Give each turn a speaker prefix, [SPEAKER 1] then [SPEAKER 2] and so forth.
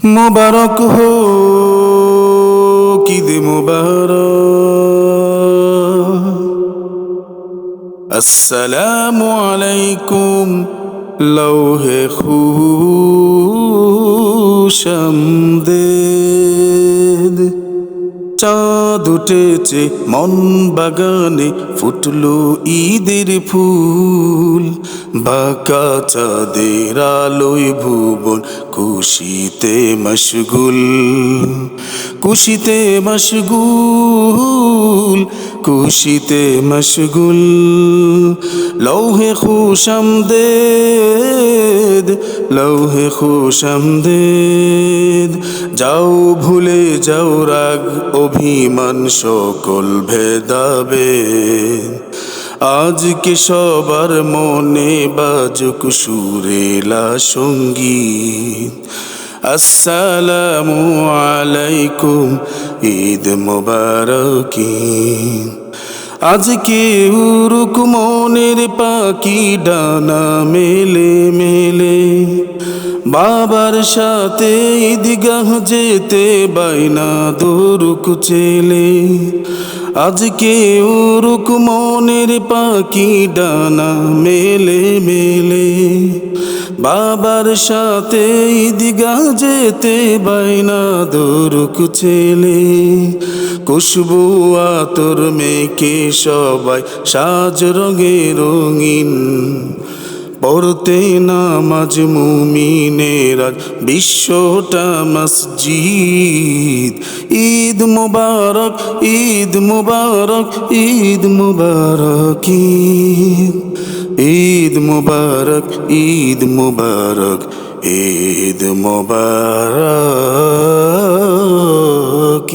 [SPEAKER 1] মোবারক হো ঈদ মোবারক। আসসালামু আলাইকুম লৌহে খুশামদেদ চাঁদ উঠেছে মন বাগানে ফুটলো ঈদের ফুল। বাঁকা চাঁদের আলোয় ভুবন খুশিতে মশগুল। খুশিতে মশগুল খুশিতে মশগুল। লৌহে খুশামদেদ লৌহে খুশামদেদ যাও ভুলে যাও রাগ, অভিমান, সকল ভেদাবে আজকে সবার মনে বাজুক সুরেলা সংগীত। আসসালামু আলাইকুম ঈদ মোবারকিন। আজকে উরুক মনের পাখি ডানা মেলে বাবার সাথে ঈদগাহ যেতে বাইনা দরুক ছেলে। আজকে উরুক মনের পাখি ডানা মেলে মেলে। বাবার সাথে ঈদগাহ যেতে বাইনা দরুক ছেলে। খুশবু আতর মেকে সবাই সাজ রঙে রঙিন পড়তে নামাজ মুমিনের আজ বিশ্বটা মসজিদ। ঈদ মুবারক ঈদ মুবারক ঈদ মুবারক ঈদ। মুবারক ঈদ মুবারক ঈদ মুবারক